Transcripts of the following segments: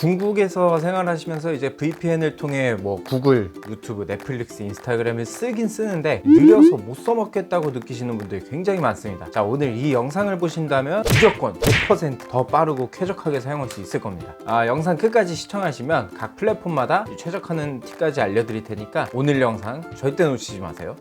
중국에서 생활하시면서 이제 VPN을 통해 뭐 구글, 유튜브, 넷플릭스, 인스타그램을 쓰긴 쓰는데 느려서 못 써먹겠다고 느끼시는 분들이 굉장히 많습니다. 자, 오늘 이 영상을 보신다면 무조건 100%더 빠르고 쾌적하게 사용할 수 있을 겁니다. 아, 영상 끝까지 시청하시면 각 플랫폼마다 이 최적화는 팁까지 알려드릴 테니까 오늘 영상 절대 놓치지 마세요.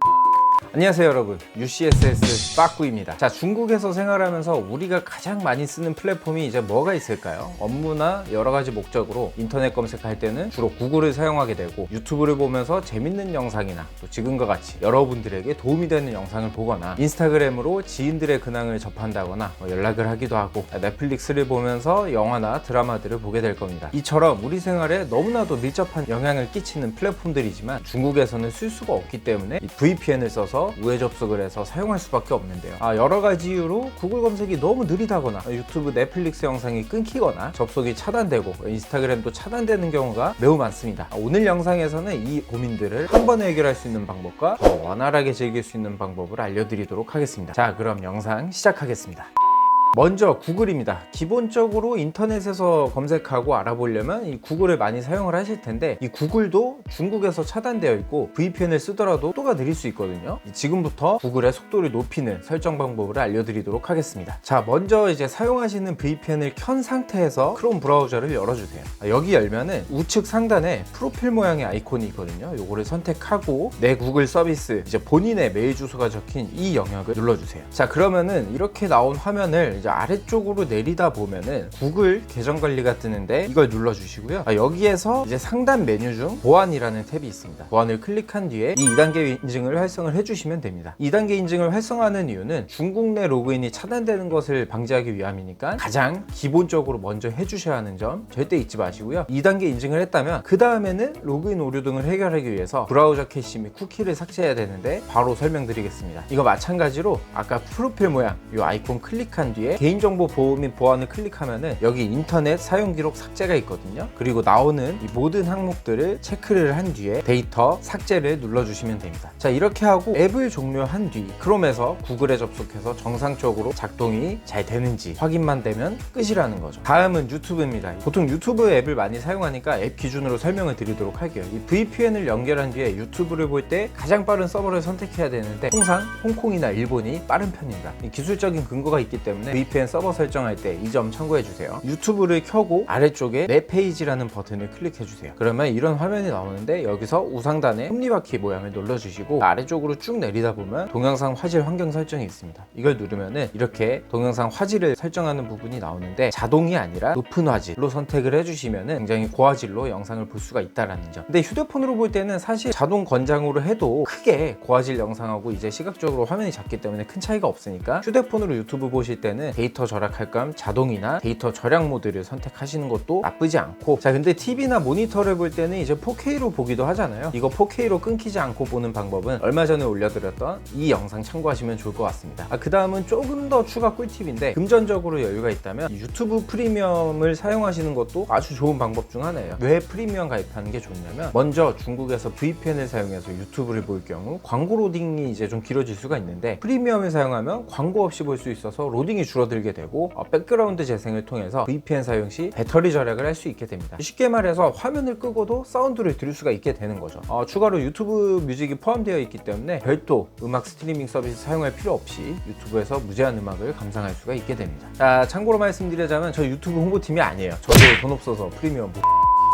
안녕하세요 여러분. UCSS 빠꾸입니다. 자 중국에서 생활하면서 우리가 가장 많이 쓰는 플랫폼이 이제 뭐가 있을까요? 업무나 여러 가지 목적으로 인터넷 검색할 때는 주로 구글을 사용하게 되고 유튜브를 보면서 재밌는 영상이나 또 지금과 같이 여러분들에게 도움이 되는 영상을 보거나 인스타그램으로 지인들의 근황을 접한다거나 뭐 연락을 하기도 하고 넷플릭스를 보면서 영화나 드라마들을 보게 될 겁니다. 이처럼 우리 생활에 너무나도 밀접한 영향을 끼치는 플랫폼들이지만 중국에서는 쓸 수가 없기 때문에 이 VPN을 써서 우회 접속을 해서 사용할 수밖에 없는데요. 아, 여러 가지 이유로 구글 검색이 너무 느리다거나 유튜브, 넷플릭스 영상이 끊기거나 접속이 차단되고 인스타그램도 차단되는 경우가 매우 많습니다. 아, 오늘 영상에서는 이 고민들을 한 번에 해결할 수 있는 방법과 더 원활하게 즐길 수 있는 방법을 알려드리도록 하겠습니다. 자, 그럼 영상 시작하겠습니다. 먼저 구글입니다. 기본적으로 인터넷에서 검색하고 알아보려면 이 구글을 많이 사용을 하실 텐데 이 구글도 중국에서 차단되어 있고 VPN을 쓰더라도 속도가 느릴 수 있거든요. 지금부터 구글의 속도를 높이는 설정 방법을 알려드리도록 하겠습니다. 자, 먼저 이제 사용하시는 VPN을 켠 상태에서 크롬 브라우저를 열어주세요. 아, 여기 열면은 우측 상단에 프로필 모양의 아이콘이 있거든요. 요거를 선택하고 내 구글 서비스 이제 본인의 메일 주소가 적힌 이 영역을 눌러주세요. 자, 그러면은 이렇게 나온 화면을 이제 아래쪽으로 내리다 보면은 구글 계정 관리가 뜨는데 이걸 눌러주시고요. 아, 여기에서 이제 상단 메뉴 중 보안이라는 탭이 있습니다. 보안을 클릭한 뒤에 이 2단계 인증을 활성을 해주시면 됩니다. 2단계 인증을 활성화하는 이유는 중국 내 로그인이 차단되는 것을 방지하기 위함이니까 가장 기본적으로 먼저 해주셔야 하는 점 절대 잊지 마시고요. 2단계 인증을 했다면 그 다음에는 로그인 오류 등을 해결하기 위해서 브라우저 캐시 및 쿠키를 삭제해야 되는데 바로 설명드리겠습니다. 이거 마찬가지로 아까 프로필 모양 이 아이콘 클릭한 뒤에 개인정보 보호 및 보안을 클릭하면은 여기 인터넷 사용 기록 삭제가 있거든요. 그리고 나오는 이 모든 항목들을 체크를 한 뒤에 데이터 삭제를 눌러주시면 됩니다. 자 이렇게 하고 앱을 종료한 뒤 크롬에서 구글에 접속해서 정상적으로 작동이 잘 되는지 확인만 되면 끝이라는 거죠. 다음은 유튜브입니다. 보통 유튜브 앱을 많이 사용하니까 앱 기준으로 설명을 드리도록 할게요. 이 VPN을 연결한 뒤에 유튜브를 볼 때 가장 빠른 서버를 선택해야 되는데 통상 홍콩이나 일본이 빠른 편입니다. 이 기술적인 근거가 있기 때문에 VPN 서버 설정할 때 이 점 참고해 주세요. 유튜브를 켜고 아래쪽에 내 페이지라는 버튼을 클릭해 주세요. 그러면 이런 화면이 나오는데 여기서 우상단에 톱니바퀴 모양을 눌러 주시고 아래쪽으로 쭉 내리다 보면 동영상 화질 환경 설정이 있습니다. 이걸 누르면은 이렇게 동영상 화질을 설정하는 부분이 나오는데 자동이 아니라 높은 화질로 선택을 해주시면은 굉장히 고화질로 영상을 볼 수가 있다라는 점. 근데 휴대폰으로 볼 때는 사실 자동 권장으로 해도 크게 고화질 영상하고 이제 시각적으로 화면이 작기 때문에 큰 차이가 없으니까 휴대폰으로 유튜브 보실 때는 데이터 절약할 겸 자동이나 데이터 절약 모드를 선택하시는 것도 나쁘지 않고 자 근데 TV나 모니터를 볼 때는 이제 4K로 보기도 하잖아요. 이거 4K로 끊기지 않고 보는 방법은 얼마 전에 올려드렸던 이 영상 참고하시면 좋을 것 같습니다. 아, 그 다음은 조금 더 추가 꿀팁인데 금전적으로 여유가 있다면 유튜브 프리미엄을 사용하시는 것도 아주 좋은 방법 중 하나예요. 왜 프리미엄 가입하는 게 좋냐면 먼저 중국에서 VPN을 사용해서 유튜브를 볼 경우 광고 로딩이 이제 좀 길어질 수가 있는데 프리미엄을 사용하면 광고 없이 볼 수 있어서 로딩이 줄어 들게 되고 어, 백그라운드 재생을 통해서 VPN 사용 시 배터리 절약을 할 수 있게 됩니다. 쉽게 말해서 화면을 끄고도 사운드를 들을 수가 있게 되는 거죠. 어, 추가로 유튜브 뮤직이 포함되어 있기 때문에 별도 음악 스트리밍 서비스 사용할 필요 없이 유튜브에서 무제한 음악을 감상할 수가 있게 됩니다. 자, 참고로 말씀드리자면 저 유튜브 홍보팀이 아니에요. 저도 돈 없어서 프리미엄 못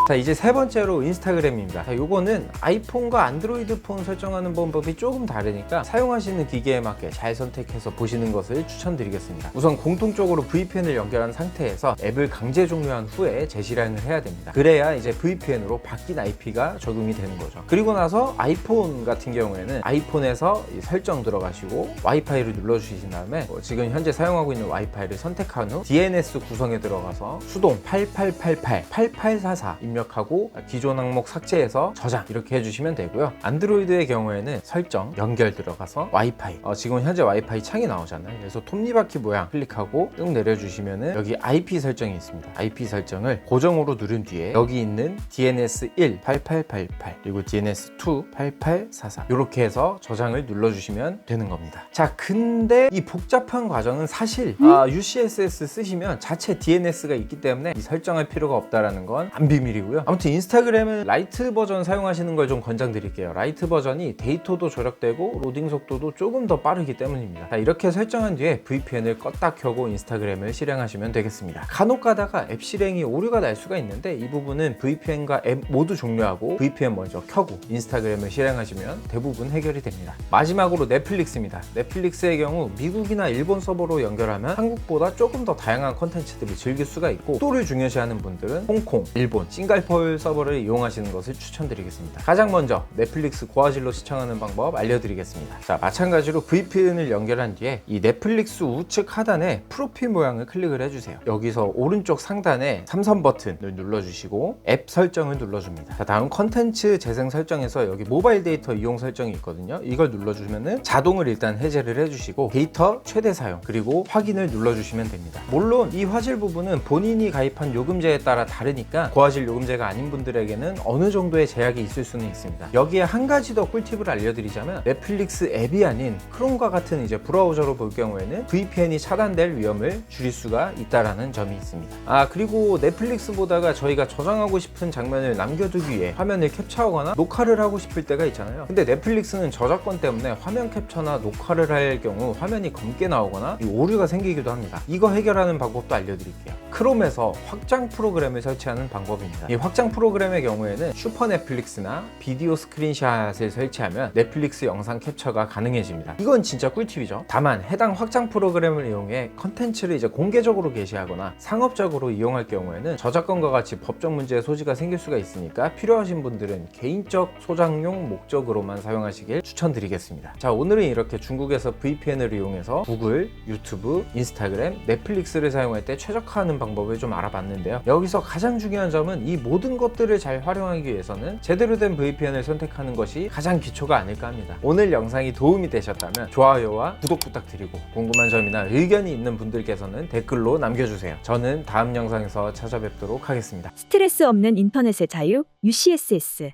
자 이제 세 번째로 인스타그램입니다. 자 요거는 아이폰과 안드로이드 폰 설정하는 방법이 조금 다르니까 사용하시는 기계에 맞게 잘 선택해서 보시는 것을 추천드리겠습니다. 우선 공통적으로 VPN을 연결한 상태에서 앱을 강제 종료한 후에 재실행을 해야 됩니다. 그래야 이제 VPN으로 바뀐 IP가 적용이 되는 거죠. 그리고 나서 아이폰 같은 경우에는 아이폰에서 이 설정 들어가시고 와이파이를 눌러주신 다음에 뭐 지금 현재 사용하고 있는 와이파이를 선택한 후 DNS 구성에 들어가서 수동 8888 8844 입력 입력하고 기존 항목 삭제해서 저장 이렇게 해주시면 되고요. 안드로이드의 경우에는 설정, 연결 들어가서 와이파이. 어, 지금 현재 와이파이 창이 나오잖아요. 그래서 톱니바퀴 모양 클릭하고 쭉 내려주시면은 여기 IP 설정이 있습니다. IP 설정을 고정으로 누른 뒤에 여기 있는 DNS 1 8888 그리고 DNS 2 8844 이렇게 해서 저장을 눌러주시면 되는 겁니다. 자, 근데 이 복잡한 과정은 사실 아, UCSS 쓰시면 자체 DNS가 있기 때문에 이 설정할 필요가 없다라는 건 안 비밀이고 요. 아무튼 인스타그램은 라이트 버전 사용하시는 걸 좀 권장드릴게요. 라이트 버전이 데이터도 절약되고 로딩 속도도 조금 더 빠르기 때문입니다. 자, 이렇게 설정한 뒤에 VPN을 껐다 켜고 인스타그램을 실행하시면 되겠습니다. 간혹 가다가 앱 실행이 오류가 날 수가 있는데 이 부분은 VPN과 앱 모두 종료하고 VPN 먼저 켜고 인스타그램을 실행하시면 대부분 해결이 됩니다. 마지막으로 넷플릭스입니다. 넷플릭스의 경우 미국이나 일본 서버로 연결하면 한국보다 조금 더 다양한 컨텐츠들을 즐길 수가 있고 또를 중요시하는 분들은 홍콩, 일본, 싱가포르 서버를 이용하시는 것을 추천드리겠습니다. 가장 먼저 넷플릭스 고화질로 시청하는 방법 알려드리겠습니다. 자, 마찬가지로 VPN을 연결한 뒤에 이 넷플릭스 우측 하단에 프로필 모양을 클릭을 해주세요. 여기서 오른쪽 상단에 삼선 버튼을 눌러주시고 앱 설정을 눌러줍니다. 자, 다음 컨텐츠 재생 설정에서 여기 모바일 데이터 이용 설정이 있거든요. 이걸 눌러주면은 자동을 일단 해제를 해주시고 데이터 최대 사용 그리고 확인을 눌러주시면 됩니다. 물론 이 화질 부분은 본인이 가입한 요금제에 따라 다르니까 고화질 요금 제가 아닌 분들에게는 어느 정도의 제약이 있을 수는 있습니다. 여기에 한 가지 더 꿀팁을 알려드리자면 넷플릭스 앱이 아닌 크롬과 같은 이제 브라우저로 볼 경우에는 VPN이 차단될 위험을 줄일 수가 있다라는 점이 있습니다. 아 그리고 넷플릭스 보다가 저희가 저장하고 싶은 장면을 남겨두기 위해 화면을 캡처하거나 녹화를 하고 싶을 때가 있잖아요. 근데 넷플릭스는 저작권 때문에 화면 캡처나 녹화를 할 경우 화면이 검게 나오거나 이 오류가 생기기도 합니다. 이거 해결하는 방법도 알려드릴게요. 크롬에서 확장 프로그램을 설치하는 방법입니다. 이 확장 프로그램의 경우에는 슈퍼 넷플릭스나 비디오 스크린샷을 설치하면 넷플릭스 영상 캡처가 가능해집니다. 이건 진짜 꿀팁이죠. 다만 해당 확장 프로그램을 이용해 컨텐츠를 이제 공개적으로 게시하거나 상업적으로 이용할 경우에는 저작권과 같이 법적 문제의 소지가 생길 수가 있으니까 필요하신 분들은 개인적 소장용 목적으로만 사용하시길 추천드리겠습니다. 자, 오늘은 이렇게 중국에서 VPN을 이용해서 구글, 유튜브, 인스타그램, 넷플릭스를 사용할 때 최적화하는 방법을 좀 알아봤는데요. 여기서 가장 중요한 점은 이 모든 것들을 잘 활용하기 위해서는 제대로 된 VPN을 선택하는 것이 가장 기초가 아닐까 합니다. 오늘 영상이 도움이 되셨다면 좋아요와 구독 부탁드리고 궁금한 점이나 의견이 있는 분들께서는 댓글로 남겨주세요. 저는 다음 영상에서 찾아뵙도록 하겠습니다. 스트레스 없는 인터넷의 자유 UCSS